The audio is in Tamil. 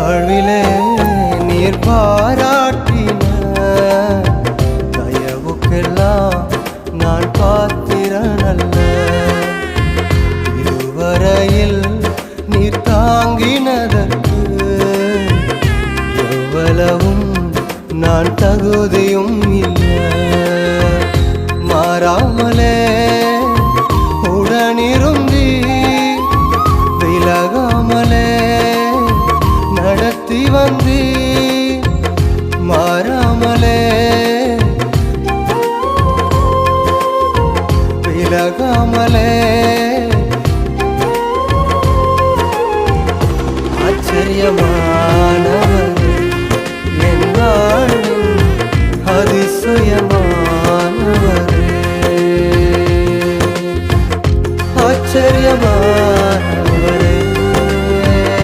வாழ்விலே நீர் பாராட்டின தயவுக்கெல்லாம் நான் பாத்திரனல்ல. இருவரையில் நீர் தாங்கினதற்கு எவ்வளவும் நான் தகுதியும் வந்து மாறாமலே. விலகாமலே. ஆச்சரியமானவர் என் வாழ்வின் ஆச்சரியமான